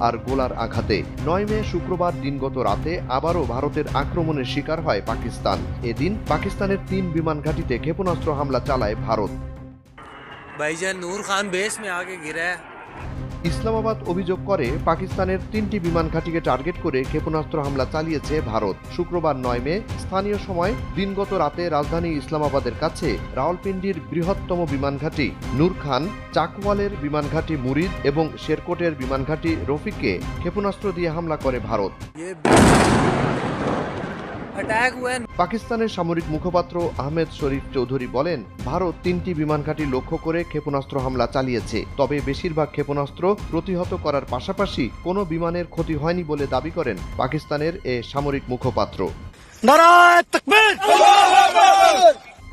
আর গোলার আঘাতে। নয় মে শুক্রবার দিনগত রাতে আবারও ভারতের আক্রমণের শিকার হয় পাকিস্তান। এদিন পাকিস্তানের তিন বিমান ঘাঁটিতে ক্ষেপণাস্ত্র হামলা চালায় ভারত। ভাইজান, নূর খান বেশ মে আগে গিরা। ইসলামাবাদ অভিযোগ করে পাকিস্তানের তিনটি বিমান ঘাঁটিকে টার্গেট করে ক্ষেপণাস্ত্র হামলা চালিয়েছে ভারত। শুক্রবার নয় মে, স্থানীয় সময় দিনগত রাতে রাজধানী ইসলামাবাদের কাছে রাওয়ালপিন্ডির বৃহত্তম বিমান ঘাঁটি। নূর খান, চাকওয়ালের বিমান ঘাঁটি মুরিদ এবং শেরকোটের বিমান ঘাঁটি রফিককে ক্ষেপণাস্ত্র দিয়ে হামলা করে ভারত। পাকিস্তানের সামরিক মুখপাত্র আহমেদ শরীফ চৌধুরী বলেন ভারত তিনটি বিমান ঘাঁটি লক্ষ্য করে ক্ষেপণাস্ত্র হামলা চালিয়েছে। তবে বেশিরভাগ ক্ষেপণাস্ত্র প্রতিহত করার পাশাপাশি কোনো বিমানের ক্ষতি হয়নি বলে দাবি করেন পাকিস্তানের এ সামরিক মুখপাত্র।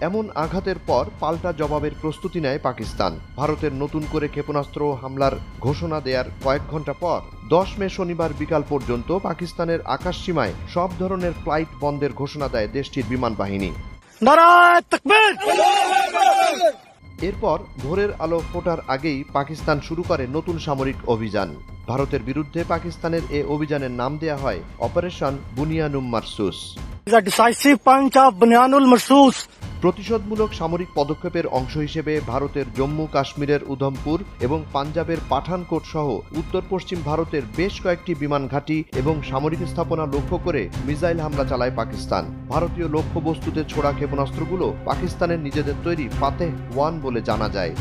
এমন আঘাতের পর পাল্টা জবাবের প্রস্তুতি নেয় পাকিস্তান। ভারতের নতুন করে ক্ষেপণাস্ত্র হামলার ঘোষণা দেয়ার কয়েক ঘণ্টা পর দশ মে শনিবার বিকাল পর্যন্ত পাকিস্তানের আকাশসীমায় সব ধরনের ফ্লাইট বন্ধের ঘোষণা দেয় দেশটির বিমান বাহিনী। এরপর ভোরের আলো ফোটার আগেই পাকিস্তান শুরু করে নতুন সামরিক অভিযান। ভারতের বিরুদ্ধে পাকিস্তানের এ অভিযানের নাম দেয়া হয় অপারেশন বুনিয়ানুম মারসুস। প্রতিশোধমূলক সামরিক পদক্ষেপের অংশ হিসেবে ভারতের জম্মু কাশ্মীরের উধমপুর এবং পাঞ্জাবের পাঠানকোট সহ উত্তর পশ্চিম ভারতের বেশ কয়েকটি বিমান ঘাঁটি এবং সামরিক স্থাপনা লক্ষ্য করে মিসাইল হামলা চালায় পাকিস্তান। ভারতীয় লক্ষ্যবস্তুতে ছোড়া ক্ষেপণাস্ত্রগুলো পাকিস্তানের নিজেদের তৈরি ফাতেহ ওয়ান বলে জানা যায়।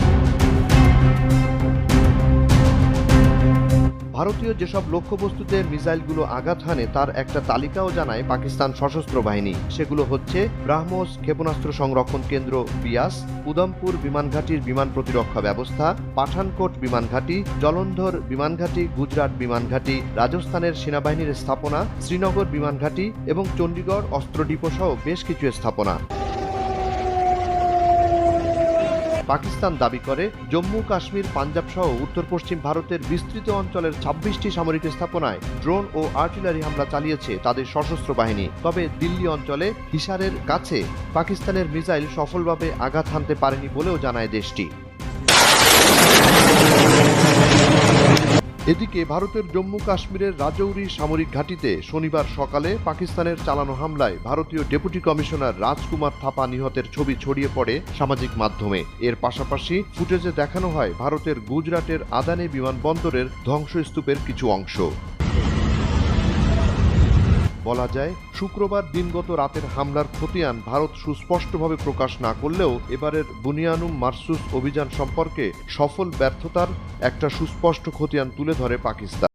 ভারতীয় যেসব লক্ষ্যবস্তুতে মিসাইলগুলো আঘাত হানে, তার একটা তালিকাও জানায় পাকিস্তান সশস্ত্র বাহিনী। সেগুলো হচ্ছে ব্রাহ্মস ক্ষেপণাস্ত্র সংরক্ষণ কেন্দ্র বিয়াস, উদমপুর বিমানঘাটির বিমান প্রতিরক্ষা ব্যবস্থা, পাঠানকোট বিমানঘাটি জলন্ধর বিমানঘাটি গুজরাট বিমানঘাটি রাজস্থানের সেনাবাহিনীর স্থাপনা, শ্রীনগর বিমানঘাটি এবং চণ্ডীগড় অস্ত্র ডিপো সহ বেশ কিছু স্থাপনা। পাকিস্তান দাবি করে, জম্মু কাশ্মীর, পাঞ্জাব সহ উত্তর পশ্চিম ভারতের বিস্তৃত অঞ্চলের ছাব্বিশটি সামরিক স্থাপনায় ড্রোন ও আর্টিলারি হামলা চালিয়েছে তাদের সশস্ত্র বাহিনী। তবে দিল্লি অঞ্চলে হিসারের কাছে পাকিস্তানের মিসাইল সফলভাবে আঘাত হানতে পারেনি বলেও জানায় দেশটি। এদিকে ভারতের জম্মু কাশ্মীরের রাজৌরি সামরিক ঘাঁটিতে শনিবার সকালে পাকিস্তানের চালানো হামলায় ভারতীয় ডেপুটি কমিশনার রাজকুমার থাপা নিহতের ছবি ছড়িয়ে পড়ে সামাজিক মাধ্যমে। এর পাশাপাশি ফুটেজে দেখানো হয় ভারতের গুজরাটের আদানি বিমানবন্দরের ধ্বংসস্তূপের কিছু অংশ। বলা যায়, শুক্রবার দিনগত রাতের হামলার খতিয়ান ভারত সুস্পষ্টভাবে প্রকাশ না করলেও এবারের বুনিয়ানুম মার্সুস অভিযান সম্পর্কে সফল ব্যর্থতার একটা সুস্পষ্ট খতিয়ান তুলে ধরে পাকিস্তান।